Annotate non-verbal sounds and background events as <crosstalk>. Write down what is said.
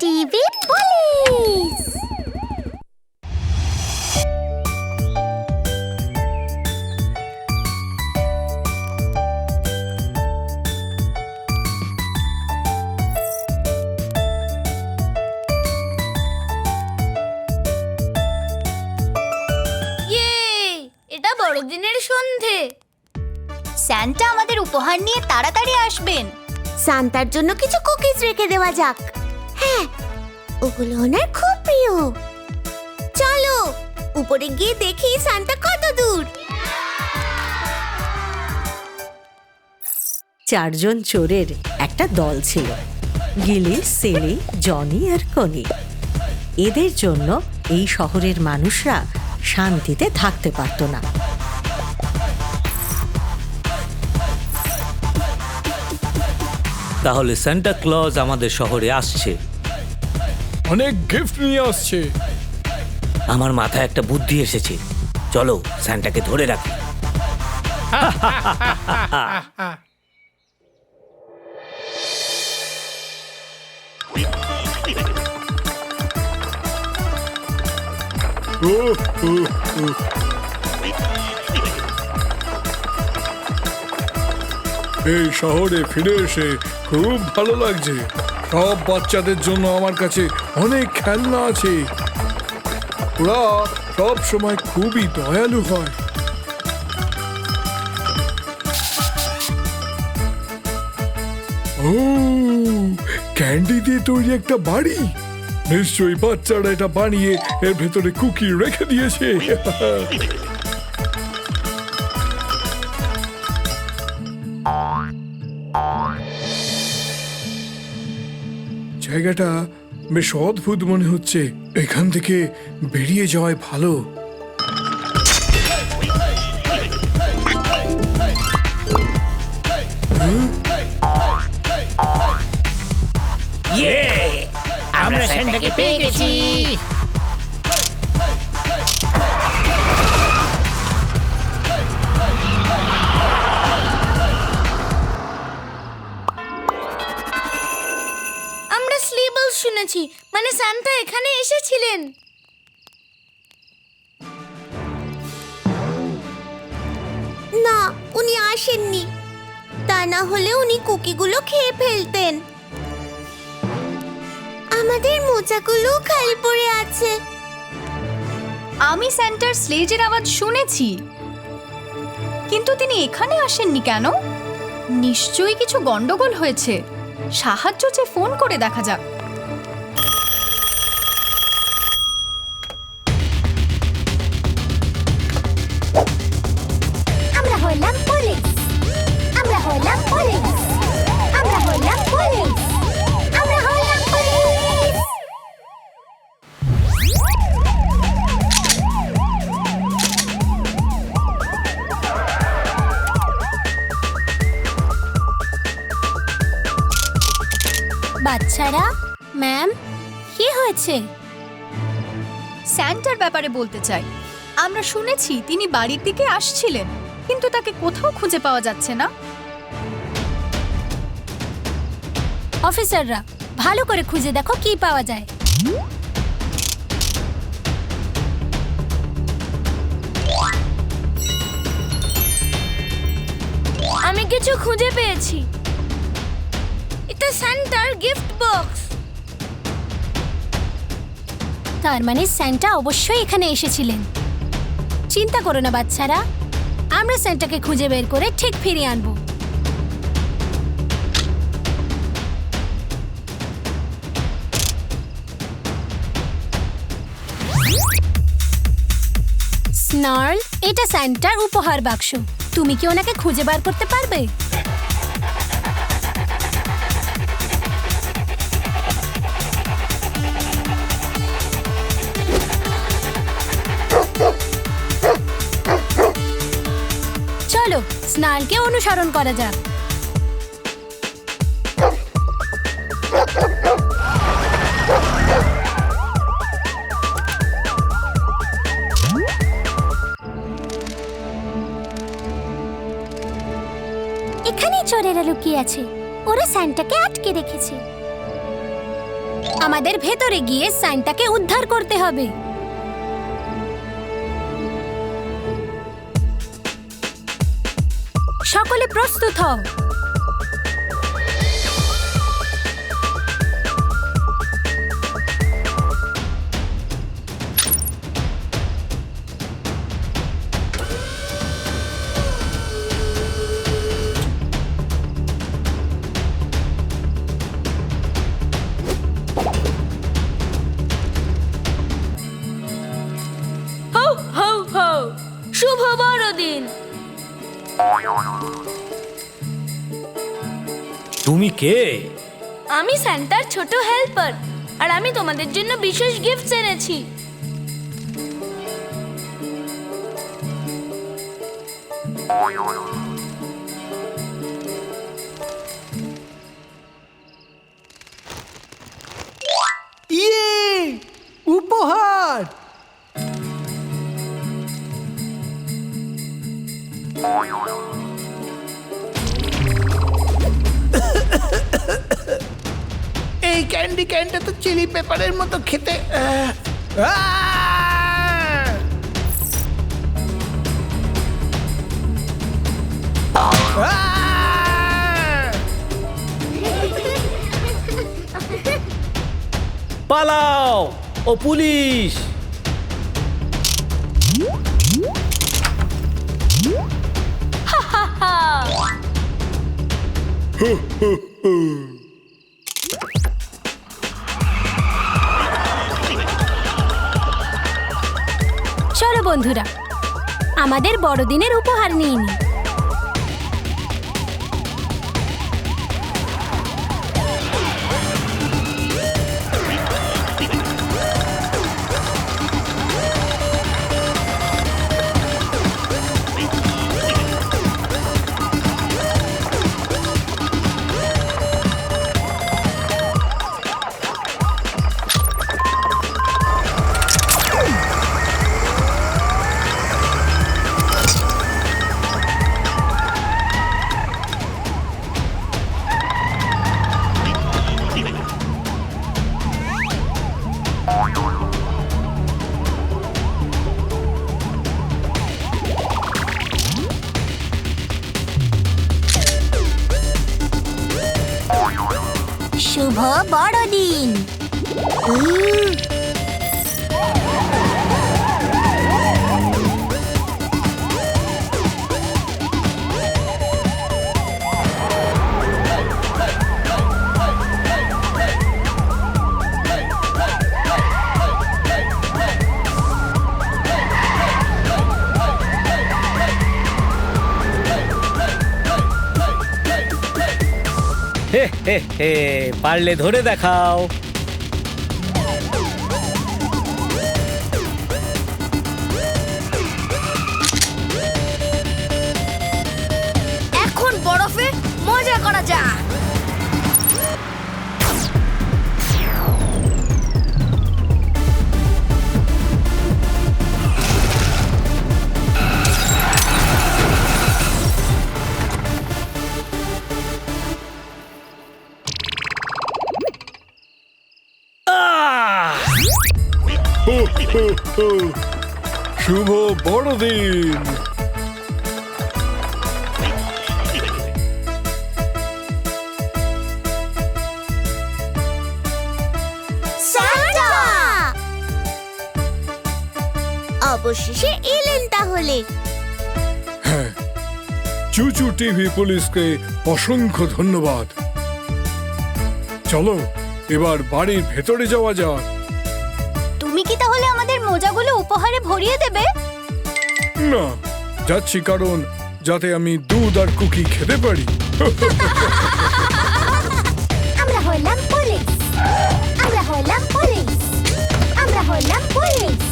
TV police এটা বড়দিনের সন্ধে। স্যান্টা আমাদের উপহার নিয়ে তাড়াতাড়ি আসবেন। সান্তার জন্য কিছু কুকিজ রেখে দেওয়া যাক। ওগুলো ওনার খুব প্রিয়। চলো উপরে গিয়ে দেখি সান্তা কত দূর। চারজন চোরের একটা দল ছিল গিলি সেলি জনি আর কনি। এদের জন্য এই শহরের মানুষরা শান্তিতে থাকতে পারত না। তাহলে সান্টা ক্লজ আমাদের শহরে আসছে। অনেক গিফট নিয়ে আসছে। আমার মাথায় একটা বুদ্ধি এসেছে। চলো স্যান্টাকে ধরে রাখি। এই শহরে ফিরে এসে খুব ভালো লাগছে। সব বাচ্চাদের জন্য আমার কাছে অনেক খেলনা আছে। ওরা সব সময় খুবই দয়ালু হয়। ও ক্যান্ডি দিয়ে তৈরি একটা বাড়ি? নিশ্চয়ই বাচ্চারা এটা বানিয়ে এর ভেতরে কুকি রেখে দিয়েছে। <laughs> জায়গাটা বেশ অদ্ভুত মনে হচ্ছে। এখান থেকে বেরিয়ে যাওয়াই ভালো। আমরা থেকে পেয়ে গেছি। স্লিবল মানে সান্তা এখানে এসেছিলেন। না উনি আসেননি। তা না হলে উনি কুকিগুলো খেয়ে ফেলতেন। আমাদের মোচাগুলো খালি পড়ে আছে। আমি স্যান্টার স্লেজের আওয়াজ শুনেছি। কিন্তু তিনি এখানে আসেননি কেন? নিশ্চয়ই কিছু গন্ডগোল হয়েছে। সাহায্য চেয়ে ফোন করে দেখা যাক। বাচ্চারা ম্যাম কি হয়েছে? স্যান্টার ব্যাপারে বলতে চাই। আমরা শুনেছি তিনি বাড়ির দিকে আসছিলেন কিন্তু তাকে কোথাও খুঁজে পাওয়া যাচ্ছে না। অফিসাররা ভালো করে খুঁজে দেখো কি পাওয়া যায়। আমি কিছু খুঁজে পেয়েছি। এটা সান্টার গিফট বক্স তার মানে স্যান্টা অবশ্যই এখানে এসেছিলেন। চিন্তা করো না বাচ্চারা, আমরা স্যান্টাকে খুঁজে বের করে ঠিক ফিরিয়ে আনব। স্নার্ল এটা স্যান্টার উপহার বাক্স। তুমি কি ওনাকে খুঁজে বার করতে পারবে? স্নার্লকে অনুসরণ করা যাক। এখানেই চোরেরা লুকিয়ে আছে। ওরা স্যান্টাকে আটকে রেখেছে। আমাদের ভেতরে গিয়ে সাইনটাকে উদ্ধার করতে হবে। সকলে প্রস্তুত হও। তুমি কে? আমি স্যান্টার ছোট হেল্পার আর আমি তোমাদের জন্য বিশেষ গিফট এনেছি। ইয়ে ক্যান্ডি ক্যান্ডটা তো চিলি পেপারের মতো খেতে! পালাও ও পুলিশ। চলো বন্ধুরা। আমাদের বড়দিনের উপহার নিয়ে নি শুভ বড়দিন হে হে হে পারলে ধরে দেখাও। এখন বরফে মজা করা যাক। শুভ বড়দিন। অবশেষে এলেন তাহলে। চুচু টিভি পুলিশকে অসংখ্য ধন্যবাদ। চলো এবার বাড়ির ভেতরে যাওয়া যাক। ভরিয়ে দেবে? না যাচ্ছি কারণ যাতে আমি দুধ আর কুকি খেতে পারি। আমরা হলাম পুলিশ। আমরা হলাম পুলিশ। আমরা হলাম পুলিশ।